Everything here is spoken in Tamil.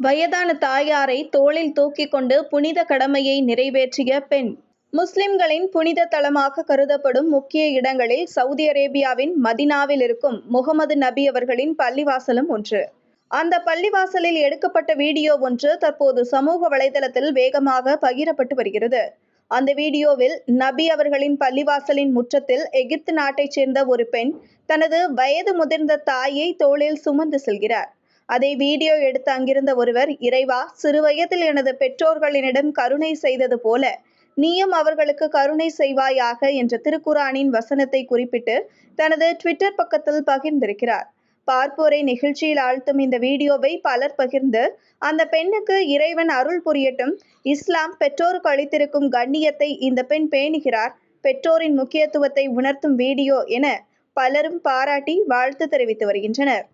வயதான தாயாரை தோளில் தூக்கிக் கொண்டு புனித கடமையை நிறைவேற்றிய பெண். முஸ்லிம்களின் புனித தலமாக கருதப்படும் முக்கிய இடங்களில் சவுதி அரேபியாவின் மதினாவில் இருக்கும் முகமது நபி அவர்களின் பள்ளிவாசலும் ஒன்று. அந்த பள்ளிவாசலில் எடுக்கப்பட்ட வீடியோ ஒன்று தற்போது சமூக வலைதளத்தில் வேகமாக பகிரப்பட்டு வருகிறது. அந்த வீடியோவில் நபி அவர்களின் பள்ளிவாசலின் முற்றத்தில் எகிப்து நாட்டைச் சேர்ந்த ஒரு பெண் தனது வயது முதிர்ந்த தாயை தோளில் சுமந்து செல்கிறார். அதை வீடியோ எடுத்து அங்கிருந்த ஒருவர் இறைவா சிறுவயதில் எனது பெற்றோர்களிடம் கருணை செய்தது போல நீயும் அவர்களுக்கு கருணை செய்வாயாக என்ற திருக்குரானின் வசனத்தை குறிப்பிட்டு தனது ட்விட்டர் பக்கத்தில் பகிர்ந்திருக்கிறார். பார்ப்போரை நிகழ்ச்சியில் ஆழ்த்தும் இந்த வீடியோவை பலர் பகிர்ந்து அந்த பெண்ணுக்கு இறைவன் அருள் புரியட்டும் இஸ்லாம் பெற்றோருக்கு அளித்திருக்கும் கண்ணியத்தை இந்த பெண் பேணுகிறார் பெற்றோரின் முக்கியத்துவத்தை உணர்த்தும் வீடியோ என பலரும் பாராட்டி வாழ்த்து தெரிவித்து வருகின்றனர்.